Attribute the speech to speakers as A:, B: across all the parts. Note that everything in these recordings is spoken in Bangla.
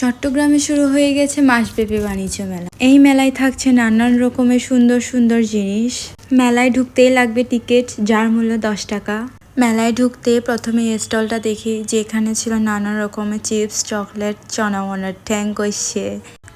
A: চট্টগ্রামে শুরু হয়ে গেছে মাসব্যাপী বাণিজ্য মেলা। এই মেলায় থাকছে নানান রকমের সুন্দর সুন্দর জিনিস। মেলায় ঢুকতেই লাগবে টিকিট, যার মূল্য দশ টাকা। মেলায় ঢুকতে প্রথমে স্টলটা দেখি, যেখানে ছিল নানা রকমের চিপস, চকলেট, চনামনার ঠ্যাং কষছে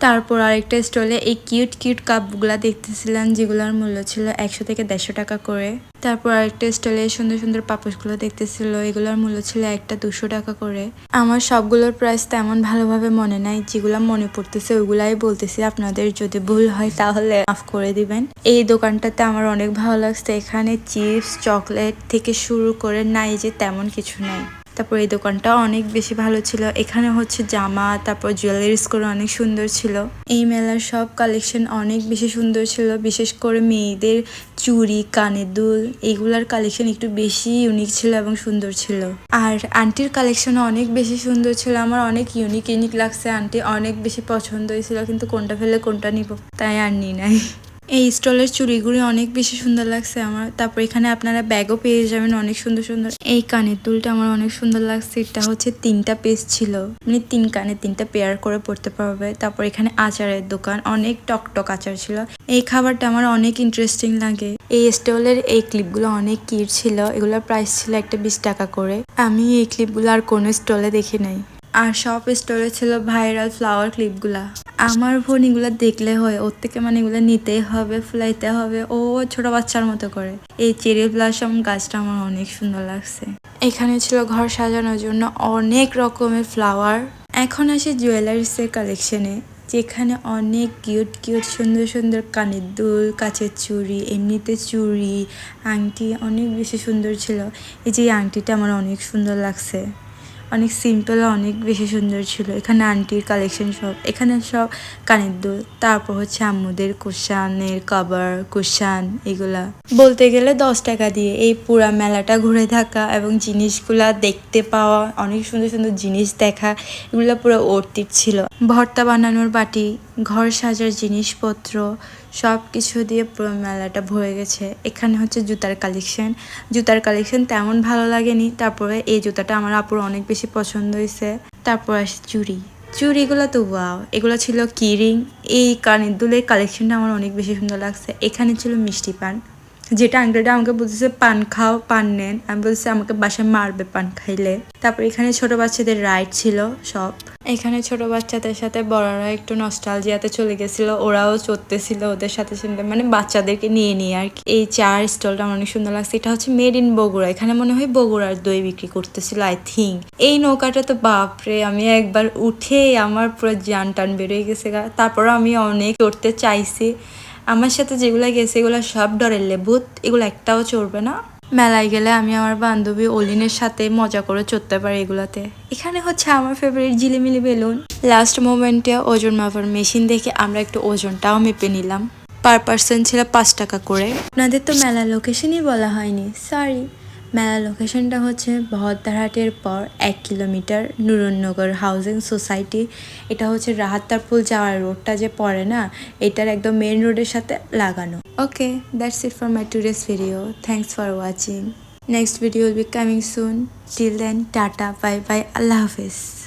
A: তারপর আরেকটা স্টলে এই কিউট কিউট কাপগুলা দেখতেছিলাম, যেগুলোর মূল্য ছিল একশো থেকে দেড়শো টাকা করে। তারপর আরেকটা স্টলে সুন্দর সুন্দর পাপোশগুলো দেখতেছিল, এগুলোর মূল্য ছিল একটা দুশো টাকা করে। আমার সবগুলোর প্রাইস তেমন ভালোভাবে মনে নাই, যেগুলো মনে পড়তেছে ওইগুলাই বলতেছি। আপনাদের যদি ভুল হয় তাহলে মাফ করে দিবেন। এই দোকানটাতে আমার অনেক ভালো লাগছে। এখানে চিপস, চকলেট থেকে শুরু করে নাই যে তেমন কিছু নাই। তারপর এই দোকানটা অনেক বেশি ভালো ছিল। এখানে হচ্ছে জামা, তারপর জুয়েলারিস করে অনেক সুন্দর ছিল। এই মেলার সব কালেকশন অনেক বেশি সুন্দর ছিল, বিশেষ করে মেয়েদের চুড়ি, কানের দুল, এইগুলার কালেকশন একটু বেশি ইউনিক ছিল এবং সুন্দর ছিল। আর আন্টির কালেকশনও অনেক বেশি সুন্দর ছিল। আমার অনেক ইউনিক ইউনিক লাগছে। আন্টি অনেক বেশি পছন্দ হয়েছিল কিন্তু কোনটা ফেলে কোনটা নিব? তাই আর নি নাই। এই স্টলের চুড়িগুলি অনেক বেশি সুন্দর লাগছে আমার। তারপর এখানে আপনারা ব্যাগও পেয়ে যাবেন অনেক সুন্দর সুন্দর। এই কানের দুলটা আমার অনেক সুন্দর লাগছে। এটা হচ্ছে তিনটা পিস ছিল। মানে তিন কানে তিনটা পেয়ার করে পড়তে পারবে। তারপর এখানে আচারের দোকান। অনেক টক টক আচার ছিল। এই খাবারটা আমার অনেক ইন্টারেস্টিং লাগে। এই স্টলের এই ক্লিপগুলো অনেক কিট ছিল। এগুলোর প্রাইস ছিল একটা বিশ টাকা করে। আমি এই ক্লিপগুলো আর কোনো স্টলে দেখি নাই। আর সব স্টোরে ছিল ভাইরাল ফ্লাওয়ার ক্লিপগুলা আমার বোন এগুলো দেখলে হয়, ওর থেকে মানে এগুলো নিতেই হবে, ফুলাইতে হবে, ও ছোট বাচ্চার মতো করে। এই চেরি ব্লাসম গাছটা আমার অনেক সুন্দর লাগছে। এখানে ছিল ঘর সাজানোর জন্য অনেক রকমের ফ্লাওয়ার। এখন আসে জুয়েলারিসের কালেকশনে যেখানে অনেক কিউট কিউট সুন্দর সুন্দর কানের দুল, কাচের চুড়ি, এমনিতে চুড়ি, আংটি অনেক বেশি সুন্দর ছিল। এই যে আংটিটা আমার অনেক সুন্দর লাগছে। অনেক সিম্পল অনেক বেশি সুন্দর ছিল। এখানে আন্টির কালেকশন সব, এখানে সব কানের দুল। তারপর হচ্ছে আম্মুদের কুশানের কভার কুশান, এগুলা। বলতে গেলে দশ টাকা দিয়ে এই পুরা মেলাটা ঘুরে থাকা এবং জিনিসগুলা দেখতে পাওয়া, অনেক সুন্দর সুন্দর জিনিস দেখা, এগুলো পুরো অর্তির ছিল। ভর্তা বানানোর বাটি ঘর সাজার জিনিসপত্র সব কিছু দিয়ে পুরো মেলাটা ভরে গেছে। এখানে হচ্ছে জুতার কালেকশন জুতার কালেকশন তেমন ভালো লাগেনি। তারপরে এই জুতাটা আমার আপুর অনেক বেশি পছন্দ হয়েছে। তারপর আসে চুড়ি। চুড়িগুলো তো ওয়াও এগুলো ছিল কিরিং এই কানের দুলের কালেকশনটা আমার অনেক বেশি সুন্দর লাগছে। এখানে ছিল মিষ্টি পান। যেটা আঙ্কেলটা আমাকে বলতেছে, পান খাও, পান নেন। আমি বলছি আমাকে বাসায় মারবে পান খাইলে। তারপর এখানে ছোট বাচ্চাদের রাইড ছিল সব। এখানে ছোট বাচ্চাদের সাথে বড়রা একটু নস্টালজিয়াতে চলে গেছিল, ওরাও চড়তেছিল ওদের সাথে সাথে মানে বাচ্চাদেরকে নিয়ে নিয়ে আর কি। এই চার স্টলটা অনেক সুন্দর লাগছে। এটা হচ্ছে মেড ইন বগুড়া। এখানে মনে হয় বগুড়ার দই বিক্রি করতেছিল আই থিঙ্ক এই নৌকাটা তো বাপরে, আমি একবার উঠে আমার পুরো জান টান বেরোয় গেছে গা। তারপর আমি অনেক চড়তে চাইছি। আমার সাথে যেগুলো গেছে, এগুলো সব ডরের লেবুত এগুলো একটাও চড়বে না। মেলায় গেলে আমি আমার বান্ধবী অলিনের সাথে মজা করে চড়তে পারি এগুলাতে। এখানে হচ্ছে আমার ফেভারিট জিলিমিলি বেলুন। লাস্ট মোমেন্টে ওজন মাপার মেশিন দেখে আমরা একটু ওজনটাও মেপে নিলাম। পার পার্সন ছিল পাঁচ টাকা করে। আপনাদের তো মেলা লোকেশনই বলা হয়নি। সরি মেলা লোকেশনটা হচ্ছে ভদ্রাহাটের পর এক কিলোমিটার নুরনগর হাউজিং সোসাইটি এটা হচ্ছে রাহাত্তারপুল যাওয়ার রোডটা যে পড়ে না, এটার একদম মেন রোডের সাথে লাগানো। Okay that's it for my today's video thanks for watching next video will be coming soon till then tata bye bye Allah Hafiz